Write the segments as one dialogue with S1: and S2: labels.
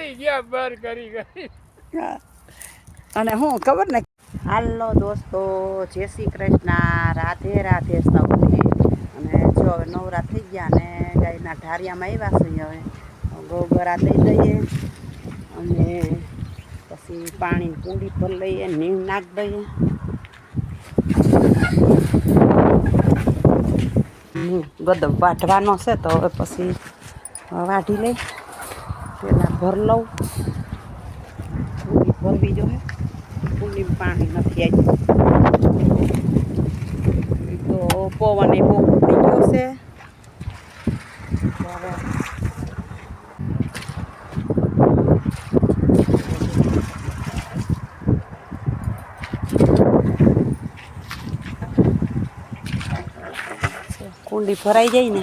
S1: મરી ગયા બર કરી કરી.
S2: અને હું ખબર ને? હાલો દોસ્તો જય શ્રી કૃષ્ણ. રાધે રાધે સૌને. અને જો હવે નવરા થઈ ગયા ને ગાયના ઢારિયામાં આવ્યા છે હવે. ગોગરા દઈ દઈએ. અને પછી પાણી કુંડી પર લઈએ નીમ નાખ દઈએ. ગદો વાઢવાનો છે તો હવે પછી વાઢી લઈ પેલા ભર લઉં. પૂરી ભરવી જોઈએ પૂરી પાણી નથી આવી તો પવન એ બહુ ઉડી ગયો છે. કુંડી ભરાઈ જાય ને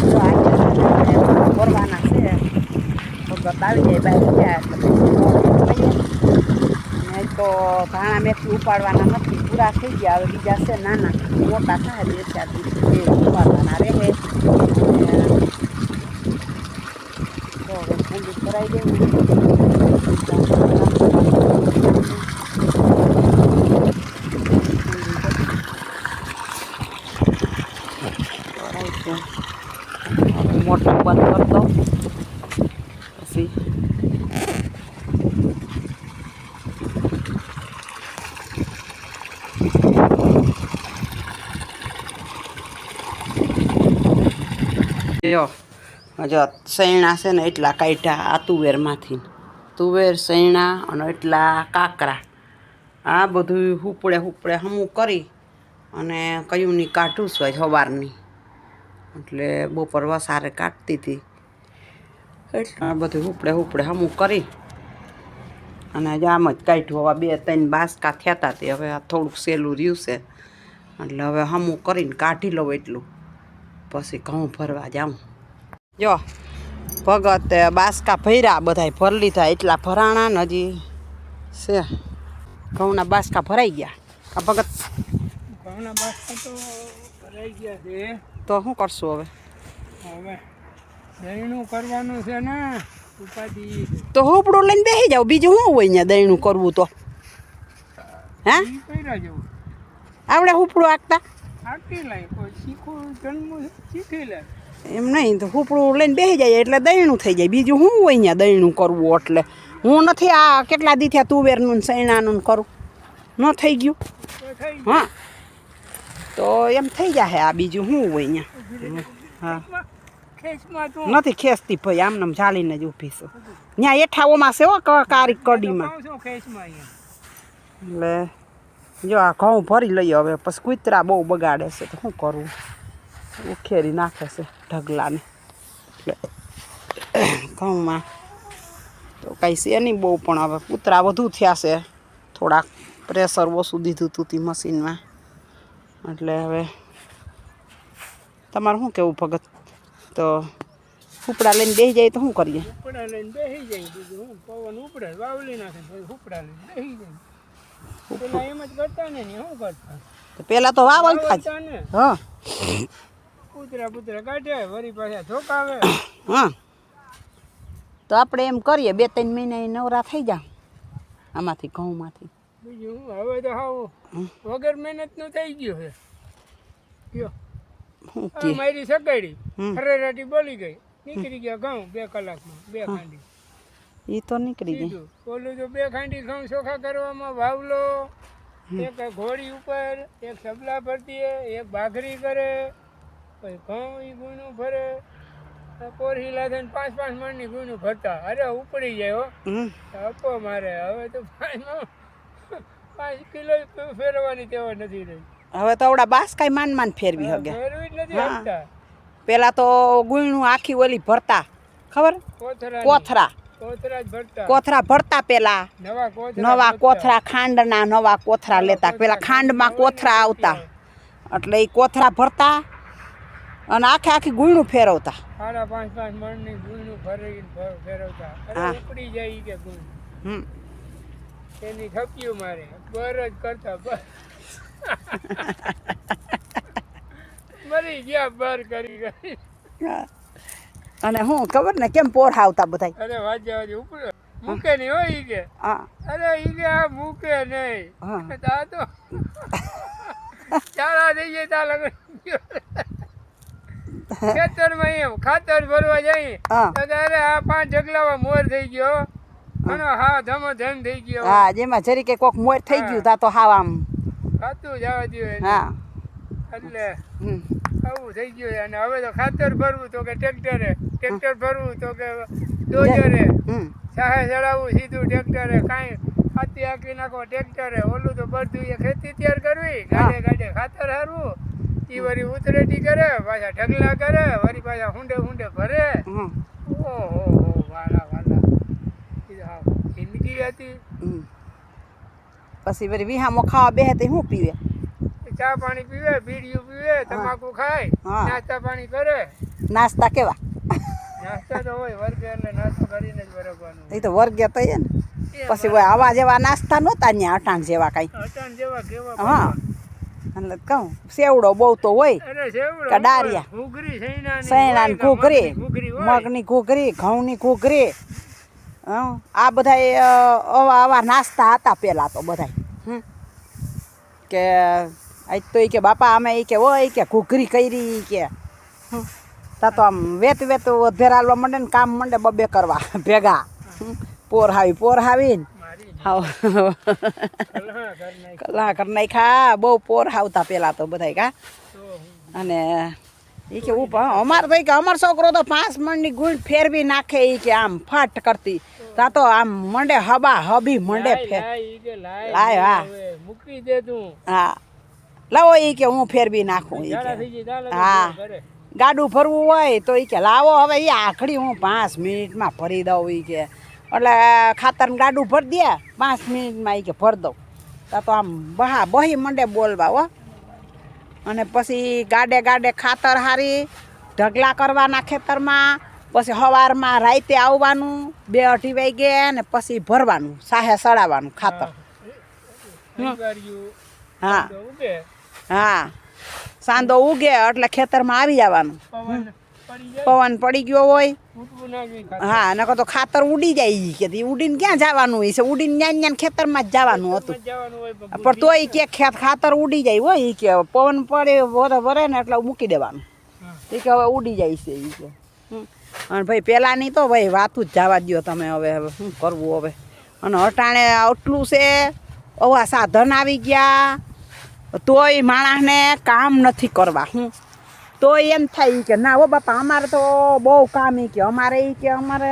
S2: તો આજે ભરવાના છે ભગત આવી જાય નહીં તો ધાણા મેથી ઉપાડવાના નથી, પૂરા થઈ ગયા. હવે બીજા છે નાના. મોટા થાય, બે, ચાર દિવસ ઉપાડવાના રહે. તો હવે ઠંડી ભરાઈ ગઈ મોટું બંધ કરી દઉં પછી જો જો સૈણા છે ને એટલા કાઢ્યા આ તુવેરમાંથી. તુવેર સૈણા અને એટલા કાકરા. આ બધું હુપડે હુપડે હમું કરી અને કયુંની કાઢું છું સવારની એટલે બપોર વસારે કાઢતી હતી. એટલે આ બધું હુપડે હુપડે હમું કરી અને હજુ આમ જ કાઢ્યું. હવે બે ત્રણ બાસકા થયા હતા તે. હવે આ થોડુંક સહેલું રહ્યું છે. એટલે હવે હમું કરીને કાઢી લઉં એટલું. પછી ઘઉં ભરવા જાઉં. જો ભગત બાસકા ભર્યા બધાય ભરી લીધા. એટલા ભરાણા ને હજી છે. ઘઉંના બાસકા ભરાઈ ગયા. આ ભગત
S1: ઘઉંના બાસકા તો ભરાઈ ગયા છે.
S2: તો શું કરશું હવે?
S1: હવે કરવાનું છે ને.
S2: તો હોપડો લઈને બેસી જાવ બીજું શું હોય અહીંયા દહીંનું કરવું તો? હા? આવડે હોપડું
S1: લે.
S2: એમ નહીં તો હુપડું લઈને બેસી જાય એટલે દહીંનું થઈ જાય. બીજું શું હોય અહીંયા દહીંનું કરવું એટલે? હું નથી આ કેટલા દી થયા તુવેરનું સૈણાનું કરું? ન થઈ ગયું? હા. તો એમ થઈ જાય આ બીજું શું હોય અહીંયા? હા. નથી ખેંચતી ભાઈ આમને ચાલીને જ ઊભી છું. ત્યાં એઠાઓમાં છે હો કારી કડીમાં. એટલે જો આ ઘઉં ભરી લઈએ હવે પછી કૂતરા બહુ બગાડે છે તો શું કરવું ઉખેરી નાખે છે ઢગલાને. એટલે ઘઉંમાં તો કાંઈ છે નહીં બહુ પણ હવે કૂતરા વધુ થયા છે. થોડાક પ્રેશર ઓછું દીધું હતું તી મશીનમાં. એટલે હવે તમારે શું કેવું ભગત? તો ઉપડા લઈને બેસી જાય તો શું કરીએ?
S1: ઉપડા લઈને બેસી જાય બીજું હું પવન ઉપડે વાવલી નાખે ફૂપડા ઉપડા લઈને બેસી જાય. પેલા એમ જ કરતા ને શું કરતા?
S2: તો પહેલાં તો વાવલ થાય.
S1: ને.
S2: હા.
S1: કૂતરા કૂતરા કાઢે વળી પાછા ધોકાવે.
S2: હા. તો આપણે એમ કરીએ બે ત્રણ મહિના નવરા થઈ જા આમાંથી ઘઉંમાંથી.
S1: બીજું હું હવે તો હાવ વગર મહેનતનું થઈ ગયું છે. કયો
S2: કે?
S1: મારી સગાડી. હરેરાટી બોલી ગઈ. નીકળી ગયા ઘઉં બે કલાકમાં બે ખાંડી.
S2: એ તો નીકળી ગઈ.
S1: ઓલું તો બે ખાંડી ઘઉં ચોખા કરવામાં વાવલો. એક ઘોડી ઉપર એક સબલા ભરતી એક ભાખરી કરે પછી ઘઉં એ ગુણું ભરે. કોરહી લાગે પાંચ પાંચ મણની ગુણું ભરતા. અરે ઉપડી જાય હો.
S2: હમ.
S1: મારે. હવે તો પાંચ પાંચ કિલો ફેરવાની તેવા નથી રહી.
S2: હવે તો આવડા બાસ કાંઈ માન માન ફેરવી હગે. હા. પેલા તો ગુણનું આખી ઓલી ભરતા ખબર?
S1: કોથરા.
S2: કોથરા
S1: ભરતા.
S2: પેલા.
S1: નવા કોથરા.
S2: ખાંડના નવા કોથરા લેતા. પેલા ખાંડમાં કોથરા આવતા એટલે એ કોથરા ભરતા અને આખે આખી ગુણનું ફેરવતા.
S1: ફેરવતા. ગુણ.
S2: હમ.
S1: એની થપ્યું મારે. બર જ કરતા મરી ગયા બાર કરી
S2: અને હું ખબર ને કેમ પોર આવતા બધા
S1: અરે વાજે વાજે ઉપર મૂકે નહીં હોય ઈ કે. અરે ઈ કે આ મૂકે નહીં. તા તો ચાલા જાય તા લગન ખેતરમાં એમ ખાતર ભરવા જાય. તો અરે આ પાંચ ઢગલામાં મોર થઈ ગયો. અને હા ધમો ધમ થઈ ગયો.
S2: હા જેમાં જરી કે કોક મોર થઈ ગયું તા તો હાવ આમ
S1: ખાતું જવા દો.
S2: હા.
S1: એટલે આવું થઈ ગયું અને હવે તો ખાતર ભરવું તો કે ટ્રેક્ટરે. ટ્રેક્ટર ભરવું તો કે ડોજરે
S2: હમ.
S1: સાહે ચડાવવું સીધું ટ્રેક્ટરે. કાંઈ ખાતી આંકી નાખો ટ્રેક્ટરે. ઓલું તો બધું એ ખેતી તૈયાર કરવી. ગાડે ગાડે ખાતર હારવું. એ વળી ઉતરેટી કરે પાછા ઢગલા કરે વરી પાછા હુંડે હુંડે ભરે. ઓહો વાલા વાલા. જિંદગી હતી.
S2: પછી વળી વિહામો ખાવા બેહે તો શું પીવે?
S1: ચા પાણી પીવે બીડીયું પીવે તમાકુ ખાય નાસ્તા પાણી કરે.
S2: નાસ્તા કેવા?
S1: નાસ્તા તો હોય વર્ગ એટલે નાસ્તો કરીને જ બરોબરનું
S2: એ તો વર્ગે તો એ ને. પછી હોય આવા જેવા નાસ્તા નહોતા ત્યાં અટાણ જેવા કાંઈ.
S1: અટાણ જેવા કેવા
S2: હા. એટલે કહું સેવડો બહુ તો હોય કે ડારિયા?
S1: હોય કે
S2: ઘૂઘરી
S1: મગની ઘૂઘરી
S2: ઘઉંની ઘૂઘરી. આ બધા આવા આવા નાસ્તા હતા પહેલાં તો બધા કે આજ તો ઈ કે બાપા અમે એ કે હોય કે ઘૂઘરી કરી કે. તા તો આમ વેત વેત ધેરાલવા માંડે ને કામ માંડે બબે કરવા ભેગા. પોર હાવી પોર હાવીને. કલા કર નાખ્યા બહુ પોર હાવતા પહેલાં તો બધા કા. અને એ કે ઉપર અમાર ભાઈ કે અમાર છોકરો તો પાંચ મણની ગુણ ફેરવી નાખે એ કે આમ ફાટ કરતી. તા તો આમ મંડે હબા હબી મંડે ફેર.
S1: લાય,
S2: હા.
S1: મૂકી દે તું.
S2: હા. લાવો એ કે હું ફેરવી નાખું
S1: એ
S2: કે. હા. ગાડું ફરવું હોય તો એ કે લાવો હવે એ આખડી હું પાંચ મિનિટમાં ભરી દઉં એ કે. એટલે ખાતરનું ગાડું ભરી દે પાંચ મિનિટમાં એ કે ભરી દઉં. તા તો આમ બહા બહી મંડે બોલવા હો. અને પછી ગાડે ગાડે ખાતર હારી ઢગલા કરવાના ખેતરમાં પછી સવારમાં રાતે આવવાનું બે અઢી વાગે ને પછી ભરવાનું સાહે સડાવવાનું ખાતર. હા. હા. સાંદો ઉગે? એટલે ખેતરમાં આવી જવાનું.
S1: પવન પડી
S2: ગયો હોય. હા નકર તો ખાતર ઉડી જાય કે. ઉડીને ક્યાં જવાનું છે? ઉડીને ન્યાન ન્યાન ખેતરમાં જ જવાનું હતું.
S1: પણ
S2: તોય કે ખેત ખાતર ઉડી જાય હોય ઈ કે. પવન પડે વરે વરે ને એટલે મૂકી દેવાનું. એ કે હવે ઉડી જાય છે એ કે. અને ભાઈ પહેલાંની તો ભાઈ વાતું જ જવા દ્યો તમે હવે. હવે શું કરવું હવે? અને અટાણે આટલું છે અવા સાધન આવી ગયા. તોય માણસને કામ નથી કરવા. હું તોય એમ થાય કે ના હો બાપા અમારે તો બહુ કામ એ કે અમારે એ કે અમારે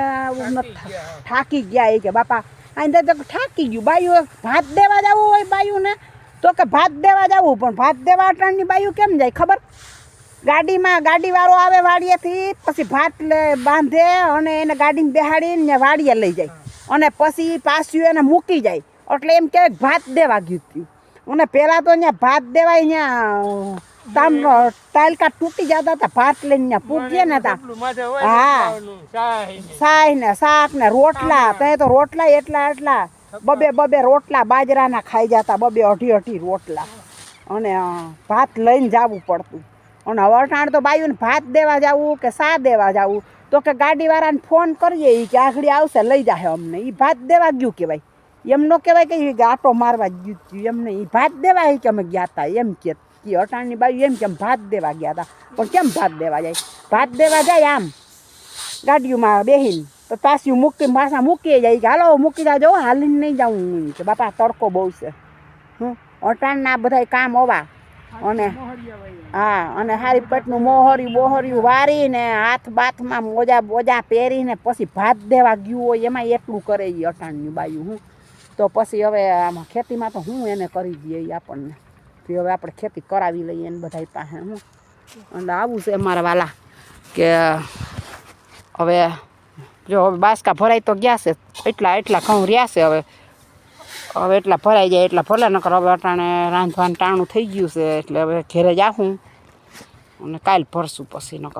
S1: થાકી ગયા.
S2: ઈ કે બાપા અહીં તો થાકી ગયું. બાયું ભાત દેવા જવું હોય બાયુને તો કે ભાત દેવા જવું પણ ભાત દેવા અટાણની બાયું કેમ જાય ખબર? ગાડીમાં ગાડીવાળો આવે વાડીએથી પછી ભાત બાંધે અને એને ગાડીને બેહાડીને વાડીએ લઈ જાય. અને પછી પાછું એને મૂકી જાય. એટલે એમ કે ભાત દેવા ગયું હતું. અને પહેલાં તો અહીંયા ભાત દેવાય અહીંયા તામ તાલકા તૂટી જતા હતા ભાત લઈને પૂટીએ ને તા હા. સાય ને. શાક ને રોટલા તે તો રોટલા એટલા એટલા બબે બબે રોટલા બાજરાના ખાઈ જતા બબે અઢી અઢી રોટલા. અને ભાત લઈને જવું પડતું. અને હવે અટાણ તો બાયુને ભાત દેવા જવું કે સા દેવા જવું? તો કે ગાડીવાળાને ફોન કરીએ એ કે આગળ આવશે લઈ જાય અમને. એ ભાત દેવા ગયું કહેવાય. એમ ન કહેવાય કે આટો મારવા ગયું એમને એમ નહીં ઈ ભાત દેવા કે અમે ગયા હતા એમ કે કે અટાણની બાજુ એમ કેમ ભાત દેવા ગયા હતા પણ કેમ ભાત દેવા જાય? ભાત દેવા જાય આમ. ગાડીઓમાં બેહીને. તો તાસ્યું મૂકી પાછા મૂકી જાય. કે હાલો મૂકી જાજો. હો, હાલીને નહીં જાઉં કે બાપા તડકો બહુ છે. હું અટાણના બધા કામ હોવા. અને હા અને હારી પેટનું મોહર્યું બોહર્યું વારીને હાથ બાથમાં મોજા બોજા પહેરીને પછી ભાત દેવા ગયું હોય એમાં એટલું કરે એ અટાણની બાયું હું. તો પછી હવે આમાં ખેતીમાં તો હું એને કરી દઈએ આપણને. તો હવે આપણે ખેતી કરાવી લઈએ એને બધા પાસે, હું. અને આવું છે અમારા વાલા કે હવે જો હવે બાસકા ભરાઈ તો ગયા છે, એટલા એટલા ઘઉં રહ્યા છે હવે. હવે એટલા ભરાઈ જાય, એટલા ભલે, નકર હવે અટાણે રાંધવાનું ટાણું થઈ ગયું છે, એટલે હવે ઘેરે જાઉં અને કાલ ભરશું પછી નકર.